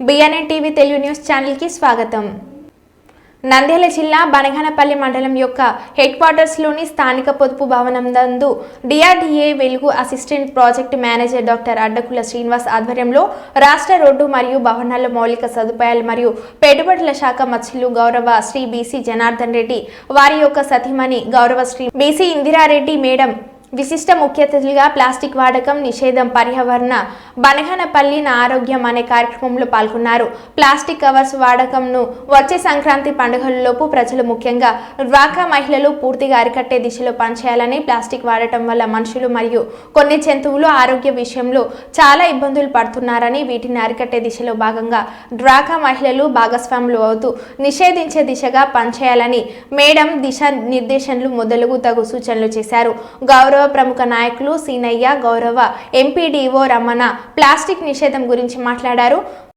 BNN TV Telugu news ఛానల్కి స్వాగతం. నంద్యాల జిల్లా బనగానపల్లి మండలం యొక్క హెడ్ క్వార్టర్స్లోని స్థానిక పొదుపు భవనం నందు DRDA Velugu assistant project manager doctor Addakula Srinivas ఆధ్వర్యంలో రాష్ట్ర రోడ్డు మరియు భవనాల మౌలిక సదుపాయాలు మరియు పెట్టుబడుల శాఖ మత్స్యులు గౌరవ శ్రీ బీసీ జనార్దన్ రెడ్డి వారి యొక్క సతీమణి గౌరవ శ్రీ బీసీ ఇందిరారెడ్డి మేడం విశిష్ట ముఖ్య అతిథులుగా ప్లాస్టిక్ వాడకం నిషేధం పర్యావరణ బనగానపల్లి నా ఆరోగ్యం అనే కార్యక్రమంలో పాల్గొన్నారు. ప్లాస్టిక్ కవర్స్ వాడకంను వచ్చే సంక్రాంతి పండుగలలోపు ప్రజలు ముఖ్యంగా డ్వాకా మహిళలు పూర్తిగా అరికట్టే దిశలో పనిచేయాలని ప్లాస్టిక్ వాడటం వల్ల మనుషులు మరియు కొన్ని జంతువులు ఆరోగ్య విషయంలో చాలా ఇబ్బందులు పడుతున్నారని వీటిని అరికట్టే దిశలో భాగంగా డ్వాక్రా మహిళలు భాగస్వాములు అవుతూ నిషేధించే దిశగా పనిచేయాలని మేడం దిశ నిర్దేశనలు మొదలుగు తగు సూచనలు చేశారు. గౌరవ ప్రముఖ నాయకులు సీనయ్య గౌరవ ఎంపీడీఓ రమణ ప్లాస్టిక్ నిషేధం గురించి మాట్లాడారు.